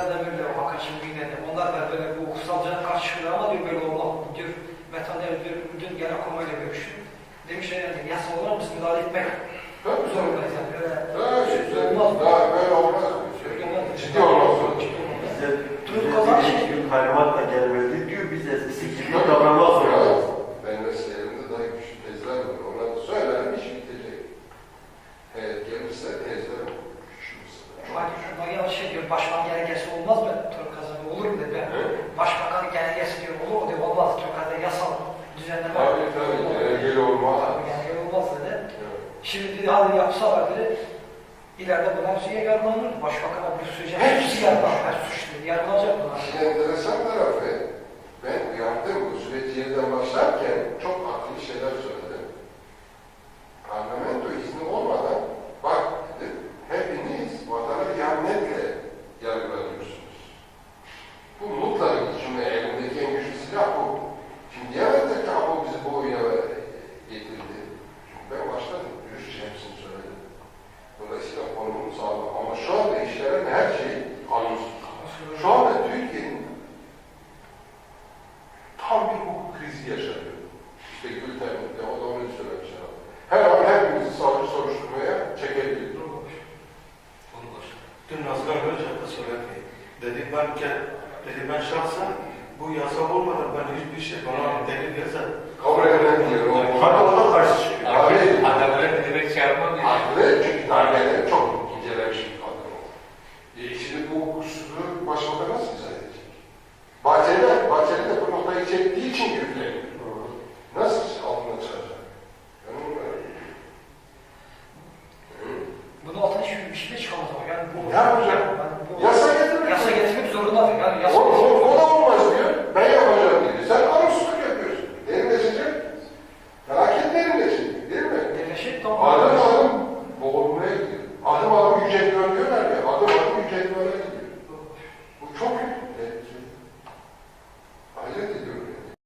Mevlana Demir'le o Hakan Şimdi'yle onlar da böyle bu kutsalcının karşılıyor ama diyor böyle olmam diyor. Metaner diyor, dün gene komayla görüştüm. Demiş yani yasa olur mu? Müdahale etmek zorundayız yani. Öyle diyor, başbakan genelgesi olmaz mı? Türk kazanı olur mu dedi. He? Başbakan genelgesi diyor, olur mu diyor, olmaz. Türk kazanı yasal düzenleme. Tabii tabii. Gerekli olmaz. Genelge olmaz dedi. Evet. Şimdi dedi, hadi yapsalar dedi, ileride bunlar suya yargılanır. Başbakan'a bir sürece hepsi yargılanır, suçlu. Yargılanacak bunlar. İşin enteresan tarafı, ben yaptığım bu süreci yeniden başlarken çok Dün Nazgar Hoca da söyledi. Dedi ben, dedi ben şahsen bu yasa olmadan ben hiçbir şey bana delil gelse Kabul o- Hatta ona karşı çıkıyor. Ne demek şey yapmam diye. haklı çünkü darbeleri çok incelemiş bir kadın o. E şimdi bu hukuksuzluğu başbakan nasıl izah edecek? Bahçeli, Bahçeli de bu noktayı çektiği için yükleniyor. Nasıl altına çıkacak? Ben onu merak ediyorum. Hı? Bunun altına hiçbir bir şey de çıkamaz ama. Yani bu, Ne yapacak? Yani bu- Yasa getirmek. Yasa zorundadır. Yani O, yasa o, o da olmaz diyor. Ben yapacağım diyor. Sen kanunsuzluk yapıyorsun. Derinleşecek. Felaket derinleşecek değil mi? Tamam. Adam